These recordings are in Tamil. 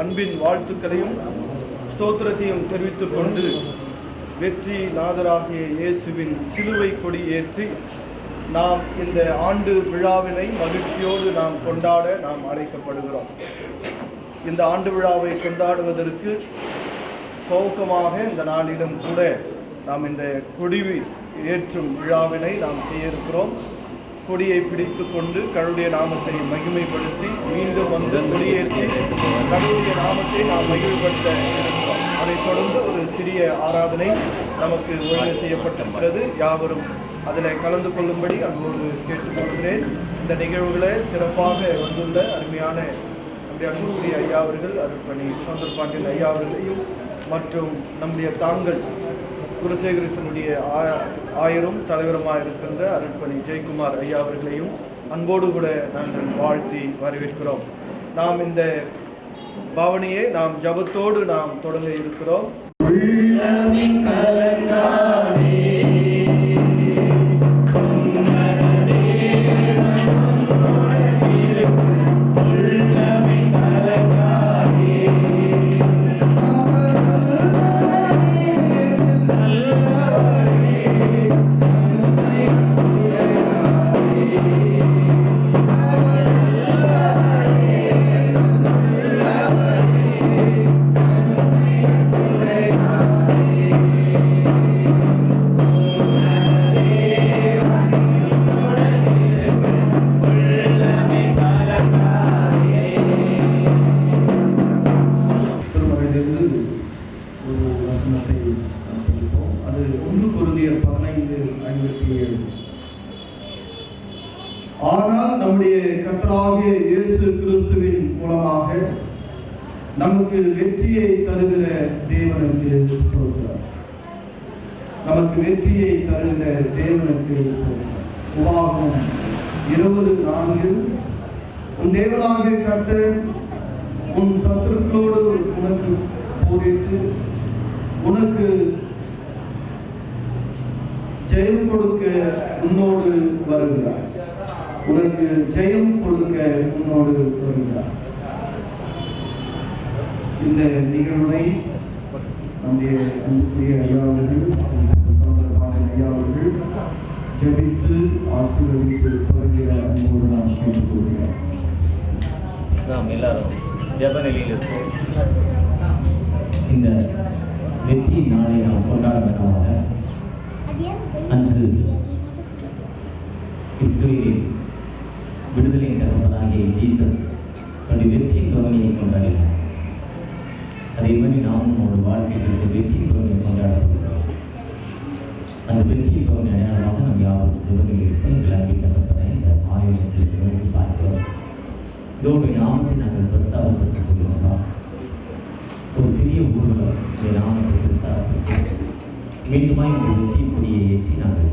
அன்பின் வாழ்த்துக்களையும் ஸ்தோத்திரத்தையும் தெரிவித்துக் கொண்டு வெற்றி நாதராகிய இயேசுவின் சிலுவை கொடி ஏற்றி நாம் இந்த ஆண்டு விழாவினை மகிழ்ச்சியோடு நாம் கொண்டாட நாம் அழைக்கப்படுகிறோம். இந்த ஆண்டு விழாவை கொண்டாடுவதற்கு துவக்கமாக இந்த நாளிலும் கூட நாம் இந்த கொடிவி ஏற்றும் விழாவினை நாம் செய்ய இருக்கிறோம் கொடியை பிடித்து கொண்டு கடவுளுடைய நாமத்தை மகிமைப்படுத்தி மீண்டும் வந்து கொடியேற்றி கடவுளுடைய நாமத்தை நாம் மகிழ்ப்படுத்த இருக்கிறோம். அதைத் தொடர்ந்து ஒரு சிறிய ஆராதனை நமக்கு ஒழுங்கு செய்யப்பட்டிருக்கிறது. யாவரும் அதில் கலந்து கொள்ளும்படி அன்போடு கேட்டுக்கொள்கிறேன். இந்த நிகழ்வுகளை சிறப்பாக வந்துள்ள அருமையான நம்முடைய அன்புக்குரிய ஐயா அவர்கள் அருட்பணி சுந்தர்பாண்டியன் ஐயா அவர்களையும் மற்றும் நம்முடைய தாங்கள் குலசேகரத்தினுடைய ஆ- ஆயரும் தலைவருமாக இருக்கின்ற அருட்பணி ஜெயக்குமார் ஐயா அவர்களையும் அன்போடு கூட நாங்கள் வாழ்த்தி வரவேற்கிறோம். நாம் இந்த பாவனையை நாம் ஜபத்தோடு நாம் தொடங்க இருக்கிறோம். ஆனால் நம்முடைய கத்தராகிய இயேசு கிறிஸ்துவின் மூலமாக நமக்கு வெற்றியை தருகிற தேவனுக்கு சொல்கிறார் நமக்கு வெற்றியை தருகிற தேவனுக்கு உபாகம் இருபது நான்கில் உன் தேவனாக கட்ட உன் சத்துருக்களோடு உனக்கு போரிட்டு உனக்கு ஜெயம் கொடுக்க உன்னோடு வருகிறார். உனக்கு ஜெயம் கொடுக்க உன்னோடு வருகிறார். இந்த நிகழ்வை நம்முடைய அன்புக்குரிய ஐயா அவர்கள் சகோதரமான ஐயா அவர்கள் ஜெபித்து ஆசீர்வதித்து தொடங்கிற அன்போடு நாம் கேட்டுக்கொள்கிறோம். நாம் எல்லாரும் ஜெப நிலையில் இருப்போம். இந்த வெற்றி நாளை நாம் கொண்டாடுவதற்காக அன்று விடுதலை ஆகிய ஜீசஸ் தன்னுடைய வெற்றி தோல்வியை கொண்டாடினார் அதே மாதிரி நாமும் நம்மளோட வாழ்க்கைக்கு வெற்றி பகுதியை கொண்டாட சொல்கிறோம் அந்த வெற்றி தோல்வி அடையாளமாக நம் யாரும் ஜெபத்தில் இருப்போம் எங்கள் அங்கீகரிப்பதை இந்த ஆயுதத்தை நோக்கி பார்க்கிறோம் இதோடைய நாமத்தை நாங்கள் பிரஸ்தாபப்படுத்திக் கொள்கிறோம் ஒரு சிறிய ஊர்வலம் இந்த நாமத்தை பிரஸ்தாபப்படுத்தி மீண்டுமாய் உங்கள் வெற்றி கொடியை ஏற்றி நாங்கள்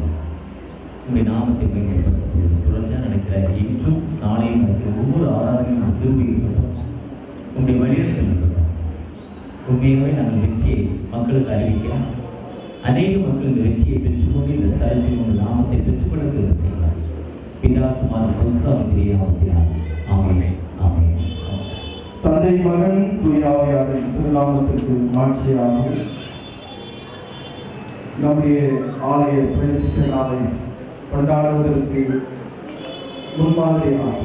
உங்களுடைய நாமத்தை மேம்படுத்துகிறோம் தொடர்ச்சியாக இன்றும் நாளையும் ஒவ்வொரு ஆராதனையும் நாம் திரும்பி உங்களுடைய வழிநடத்தல் உண்மையாகவே நாங்கள் வெற்றியை மக்களுக்கு அறிவிக்கலாம் அநேக மக்கள் இந்த வெற்றியை பெற்றுக்கொண்டு இந்த ஸ்தலத்தில் உங்கள் நாமத்தை பெற்றுக்கொள்ள செய்யலாம் பிதா குமார் பரிசுத்தாவின் ஆமென். ஆமென். தந்தை மகன் தூயாவியாரின் திருநாமத்திற்கு மாட்சியாக நம்முடைய ஆலய பிரதிஷ்டை நாளை கொண்டாடுவதற்கு முன்மாதிரியாக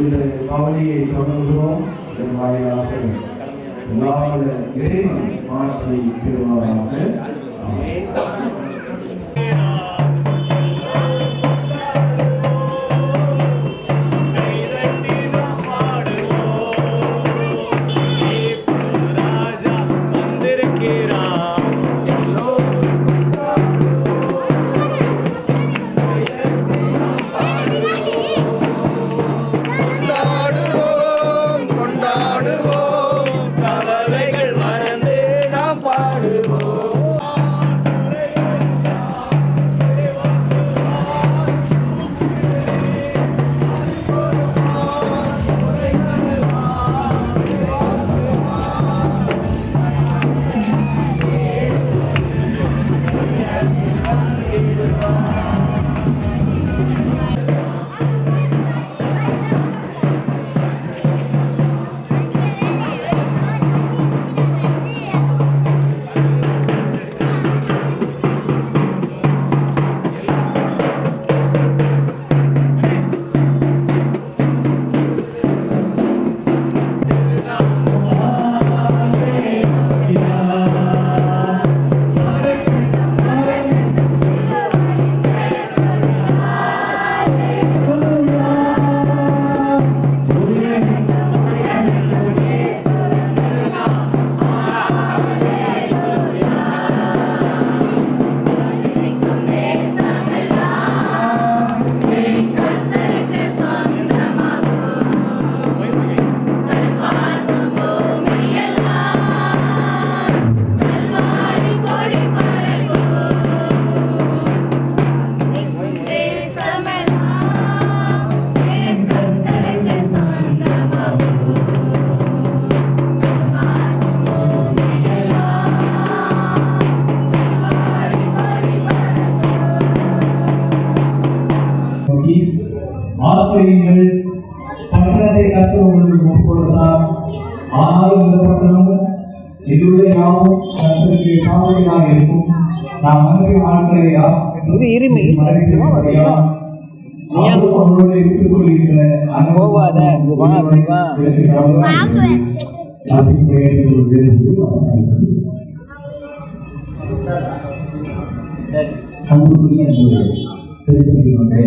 இந்த பவனியை தொடங்குகிறோம். இதன் வாயிலாக நாவல இறைவன் மாற்றி பெறுவாராக. ஆசிரியர்கள் பட்டணத்தை கற்று உங்களுக்கு கொடுத்தார் ஆனாலும் இந்த பட்டணம் இதுவரை யாவும் கத்தருக்கு சாதனையாக இருக்கும் நாம் அனுப்பி வாழ்க்கையா இரு, இருமி, இருமி. நீ அங்க போ. போகாத, இங்க வா, வா. அன்புக்குரிய திருப்பதிவர்களே,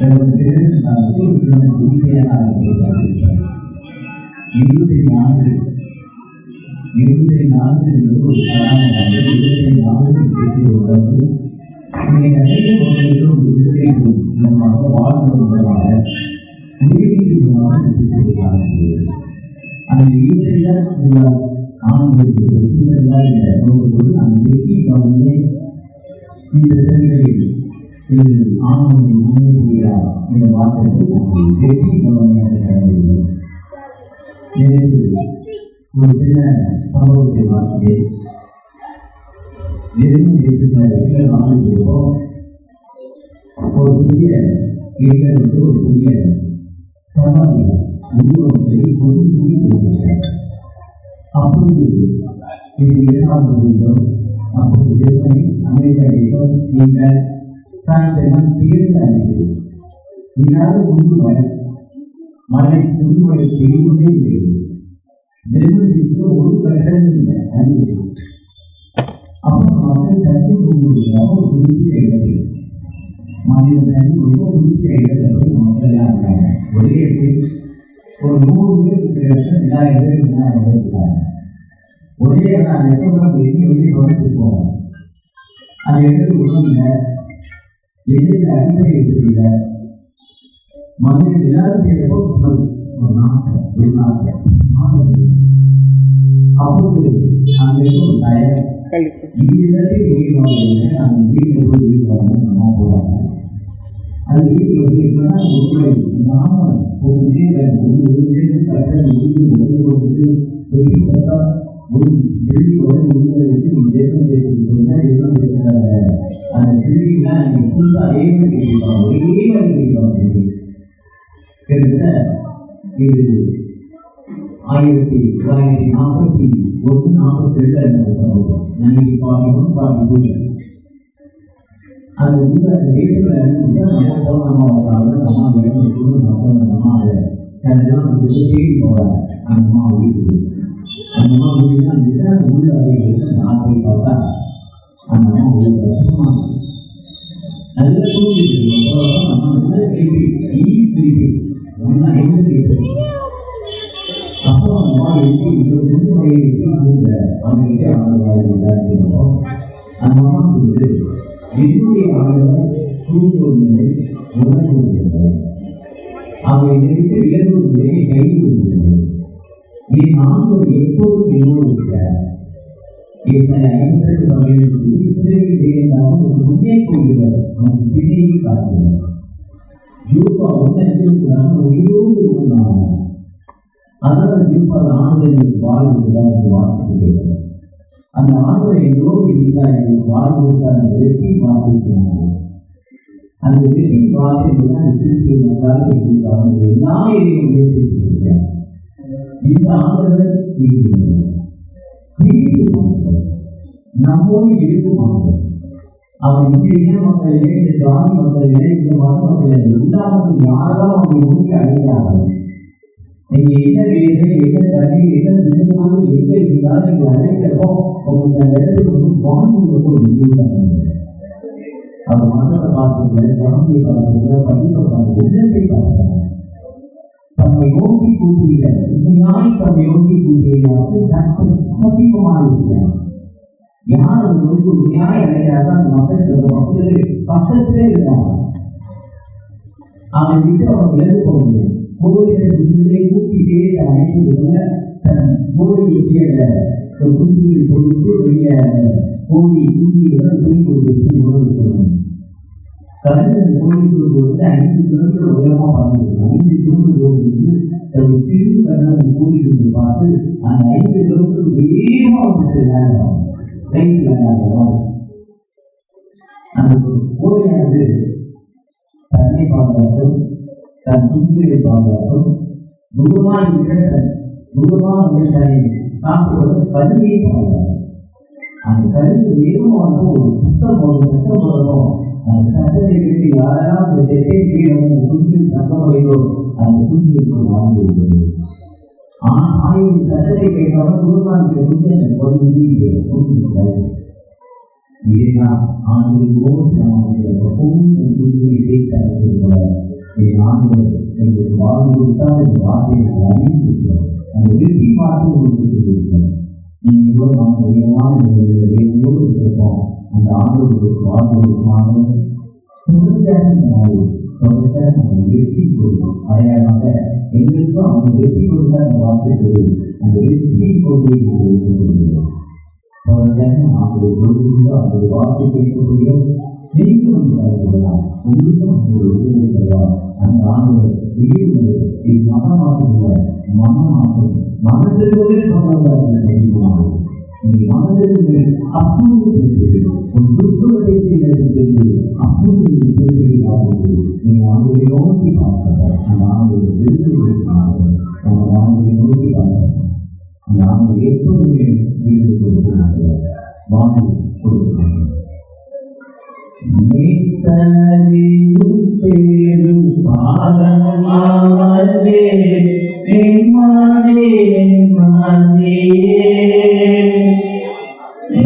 இருபத்தி நான்கு இருபத்தி நான்கு என்பது ஒரு காரணமாக இருபத்தி நான்கு பேசுவதற்கு நீங்கள் அநேக மக்களுக்கும் விடுதலைக்கும் மூலமாக வாழ்வது மூலமாக உயிரிழப்பு மூலமாக விடுதலை அந்த இருபத்தி உள்ள ஆண்களுக்கு ஒரு பெறாத நோக்கோடு அந்த வெற்றி இந்த திறன்களில் இது ஆண்களை முன்னேறுகிறார் இந்த வார்த்தைக்கு நாங்கள் வெற்றி கவனியாக கடந்தது நேற்று ஒரு சின்ன சம்பவத்தை பார்த்தேன் ஜெர்மன் தேசத்தில் இருக்கிற நாடுகளுக்கோ ஒரு புதிய இளைஞருக்கு ஒரு புதிய சமாதி உருவத்தை கொண்டு கூடி போகிறார் அப்பொழுது இது இரண்டாவது வருடம் அப்போது ஜெர்மனி அமெரிக்கா தேசம் நீங்கள் பிரான்ஸ் எல்லாம் சேர்ந்து அளிக்கிறது இதனால் உண்டு மழை மழை உண்டு மழை பெய்துகொண்டே இருக்கிறது ஜெர்மனிக்கு ஒரு கட்டணம் இல்லை அறிவு அப்போ மக்கள் தண்ணி கொண்டுவதாக ஒரு குறிப்பிட்ட இடத்தில் மனித தண்ணி ஒரு குறிப்பிட்ட இடத்துல போய் மக்கள் எல்லாம் இருக்காங்க ஒரே இடத்தில் ஒரு நூறு பேருக்கு இடத்துல ரெண்டாயிரம் பேருக்கு மூணாயிரம் பேர் இருக்காங்க ஒரே இடம் அந்த இடத்துல நம்ம எங்கே வெளியே கவனிச்சிருப்போம் அந்த இடத்துக்கு ஒன்றும் இல்லை எதிரில் அடிப்படை தெரியல மனிதன் எல்லாரும் செய்யறப்போ ஒரு நாட்கள் ஒரு நாட்கள் அப்போது இடத்துல ஒரு டயர் இங்கிருந்து வெளியே அந்த வீட்டில் போய் வெளியே போகணும் நம்ம போவாங்க அது வீட்டில் என்னன்னா உங்களை நாம ஒரு நேரம் ஒரு ஒரு கட்டணம் ஒரு ஒரு ஒரு இது ஆயிரத்தி தொள்ளாயிரத்தி நாற்பத்தி ஒன்று நாற்பத்தி ரெண்டு அந்த சம்பவம் ஒன் அது வந்து அந்த தேசத்தில் நம்ம போன நம்ம நம்ம நம்ம நம்ம அதை அதெல்லாம் வந்து தேடி போகிறாங்க அந்த அம்மா வீட்டுக்கு அந்த அம்மா உள்ள நான் போய் பார்த்தா அந்த அம்மா வீட்டு நல்ல நம்ம நல்ல ஈ ஒன்றா என்ன சிரிப்பி அப்போ அந்த எப்படி இந்த ரெண்டு வகையை எப்படி அந்த அந்த அம்மா வந்து என்னுடைய ஆண்டவர் தூங்குவதில்லை உணர்வதில்லை அவை நினைத்து விலகுவதில்லை கைவிடுவதில்லை என் ஆண்டவர் எப்போதும் என்னோடு இருக்கிறார் என்னை ஐம்பது இஸ்ரேலில் இருந்தாலும் ஒரு முன்னே போகிறார் அவன் பின்னையும் காட்டுகிறார் யூசா ஒன்று உயிரோடு இருந்தான் அதனால் ஆண்டவர் வாழ்வுதான் அந்த ஆண்டவர் எங்களோடு இருந்தார் எங்களுக்கு வாழ்வதற்கான வெற்றி வாசிக்கிறாங்க அந்த வெற்றி வாசிக்கிறது அந்த திருச்சி மக்களாக இந்த ஆண்டவர் இருக்கிறார் நம்மோடு இருக்குமாங்க அவன் இந்த இன மக்களிலே இந்த ஜாதி மக்களிலே இந்த மத மக்களிலே இல்லாமல் யாரெல்லாம் அவங்க நோக்கி அடைகிறார்கள் நீங்க என்ன வேறு என்ன தண்ணி என்ன நினைப்பாலும் எங்க இருந்தாலும் நீங்க அழைக்கிறப்போ உங்களுக்கு அந்த இடத்துக்கு வந்து வாழ்ந்து ஒரு முடிவு அவர் மதத்தை பார்த்துங்க ஜாதியை பார்த்துங்க படிப்பை பார்த்துங்க உள்ளத்தை பார்த்துங்க தம்மை நோக்கி கூப்பிடுகிற உண்மையாய் தம்மை நோக்கி கூப்பிடுகிறார்கள் தங்கள் சமீபமாக இருக்கிறார் யார் அந்த நோக்கி உண்மையாய் அடைகிறார்கள் அந்த மக்களுக்கு மக்களுக்கு பக்கத்திலே இருக்காங்க அவன் கிட்ட அவன் விலகு முடியும் கோவிலின் குஞ்சுகளை கூட்டி சேர்த்து அணைப்பது போல தன் கோழியை கீழே குஞ்சுகளை கொடுத்து வெளியே கோழி குஞ்சுகளுடன் துணி கொடுத்து உணவு சொல்லணும் கடந்த கோழிக்கு வந்து ஐந்து கிலோமீட்டர் உயரமா பறந்து ஐந்து கிலோமீட்டர் தூரத்துக்கு ஒரு சிறு கடந்த கோழிக்கு பார்த்து அந்த ஐந்து கிலோமீட்டர் வேகமா வந்துட்டு ரைட்டு அந்த கோழியானது தன்னை பாதுகாக்கும் தன் குஞ்சுகளை பாதுகாக்கும். தூரமாக இருக்கிற தூரமாக வந்து தன்னை சாப்பிடுவது கல்வியை பாதுகாக்கும். அந்த கல்வி வேகமாக ஒரு சித்தம் ஒரு சட்டம் போதும் அந்த சட்டத்தை யாரெல்லாம் அந்த செட்டை கீழே வந்து குஞ்சு அந்த குஞ்சுக்கு வாழ்ந்து விடுவது ஆனால் ஆய்வு சட்டத்தை கேட்காம தூரமாக குஞ்சு அந்த குழந்தை குஞ்சு இதுதான் ஆண்டுகள் ஓசமாக எப்பவும் குஞ்சுகளை சேர்த்து போல என் ஆண்டு எங்களுக்கு வாழ்ந்து கொடுத்தால் இந்த வார்த்தையை அறிவித்திருக்கிறோம் அந்த வெற்றி பார்த்து உங்களுக்கு சொல்லியிருக்கிறோம் நீங்களும் நாம் வேலையோடு அந்த ஆண்டவர்களுக்கு வாழ்ந்து கொடுக்குமாறு தொடர்ச்சியாக வெற்றி கொடுக்கும் அடையாளமாக எங்களுக்கும் அவங்க வெற்றி கொடுத்த அந்த வார்த்தை சொல்லுது அந்த வெற்றி கொள்கையை நாங்கள் வைத்துக் கொள்கிறோம் அவருடைய பொழுது அவருடைய வார்த்தை கேட்கக்கூடியோம் நீங்களும் உங்களுக்கும் ஒரு விடுதலை தருவார். அந்த ஆண்டு உயிர் இது மனமாற்றம் மனமாற்றம் மனதிற்கு சொந்தமாக செய்யுமாறு நீ மனதிற்கு அப்பொழுது தெரிந்தது உன் துர்க்குணத்தை தெரிந்தது அப்பொழுது தெரிந்தது நீ ஆண்டுகளை நோக்கி பார்க்கிறார் அந்த ஆண்டுகளை விடுதலை பார்க்கிறார் அந்த ஆண்டுகளை நோக்கி பார்க்கிறார் அந்த ஆண்டு எப்பொழுதுமே வீடு கொடுக்கிறார்கள் வாழ்வு கொடுக்கிறார்கள் நேசரியும் பேரும் பாதமாவதே நிம்மதே நிம்மதியே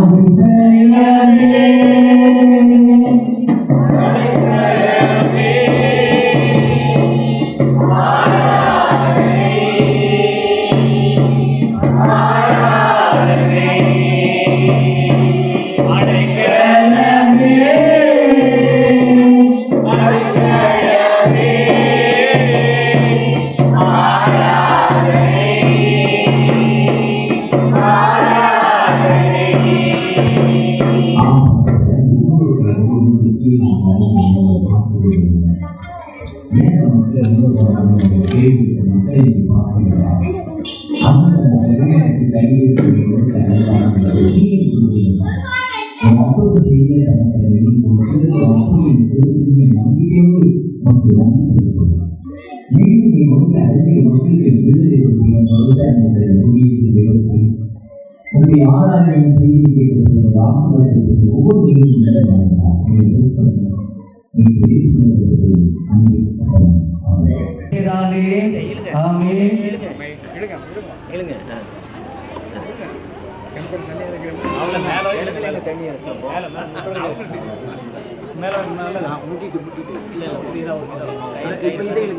I'll be there. உங்களுடைய ஆராதனை செய்தி கேட்கப்படுகிற ஆசீர்வாதத்தை ஒவ்வொரு நிகழ்ச்சியும் நீங்க பேசுவது தண்ணி மேல மேல நான் முட்டிட்டு முட்டிட்டு. இல்ல இல்ல. புரியுதா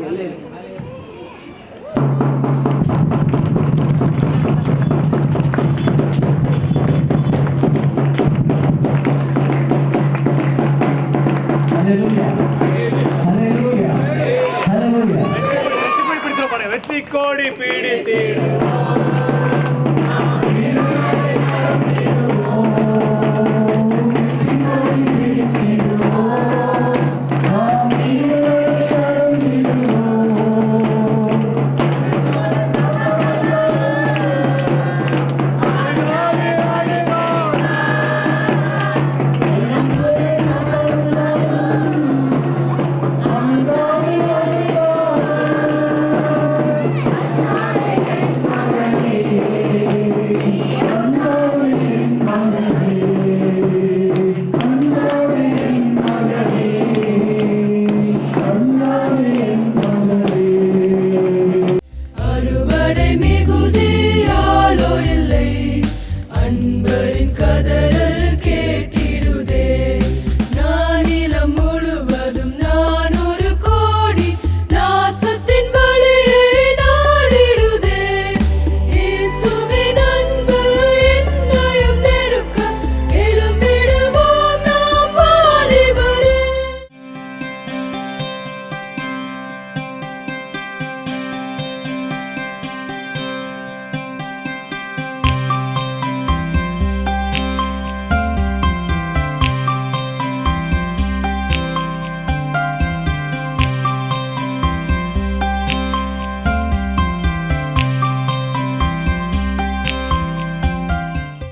இல்ல இல்ல